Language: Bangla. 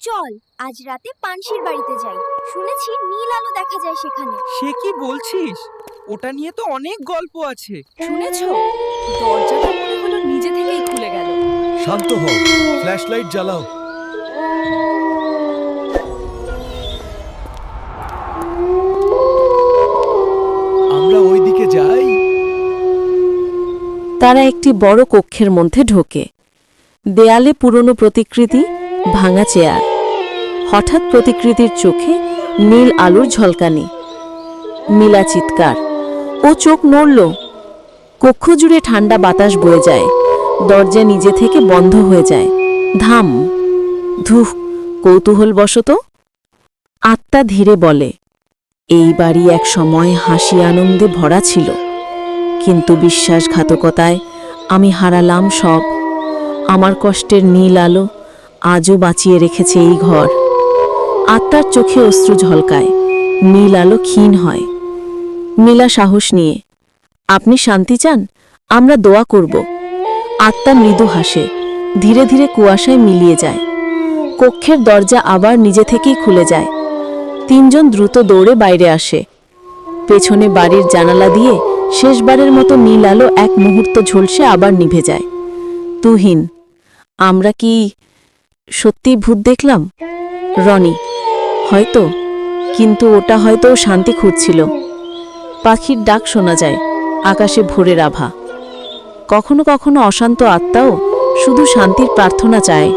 চল আজ রাতে পানসির বাড়িতে যাই। শুনেছি নীল আলো দেখা যায় সেখানে। সে কি বলছিস? ওটা নিয়ে তো অনেক গল্প আছে। শুনেছো? দরজাটা মনে হলো নিজে থেকেই খুলে গেল। শান্ত হও ফ্ল্যাশ লাইট জ্বালাও। আমরা ওই দিকে যাই। তারা একটি বড় কক্ষের মধ্যে ঢোকে। দেয়ালে পুরনো প্রতিকৃতি ভাঙা চেয়ার। হঠাৎ প্রতিকৃতির চোখে নীল আলোর ঝলকানি। নীলা চিৎকার। ও চোখ নড়ল। কক্ষ জুড়ে ঠান্ডা বাতাস বয়ে যায়। দরজা নিজে থেকে বন্ধ হয়ে যায়। ধাম। ধুহ কৌতূহল কৌতূহলবশত আত্মা ধীরে বলে এই বাড়ি এক সময় হাসি আনন্দে ভরা ছিল। কিন্তু বিশ্বাসঘাতকতায় আমি হারালাম সব। আমার কষ্টের নীল আলো আজও বাঁচিয়ে রেখেছে এই ঘর। আত্মার চোখে অশ্রু ঝলকায়। নীল আলো ক্ষীণ হয়। নীলা সাহস নিয়ে, আপনি শান্তি চান? আমরা দোয়া করব। আত্মা মৃদু হাসে, ধীরে ধীরে কুয়াশায় মিলিয়ে যায়। কক্ষের দরজা আবার নিজে থেকেই খুলে যায়। তিনজন দ্রুত দৌড়ে বাইরে আসে। পেছনে বাড়ির জানালা দিয়ে শেষবারের মতো নীল আলো এক মুহূর্ত ঝলসে আবার নিভে যায়। তুহিন, আমরা কি সত্যি ভূত দেখলাম? রনি হয়তো, কিন্তু ওটা হয়তো শান্তি খুঁজছিল। পাখির ডাক শোনা যায়, আকাশে ভোরের আভা কখনো কখনো অশান্ত আত্মাও শুধু শান্তির প্রার্থনা চায়।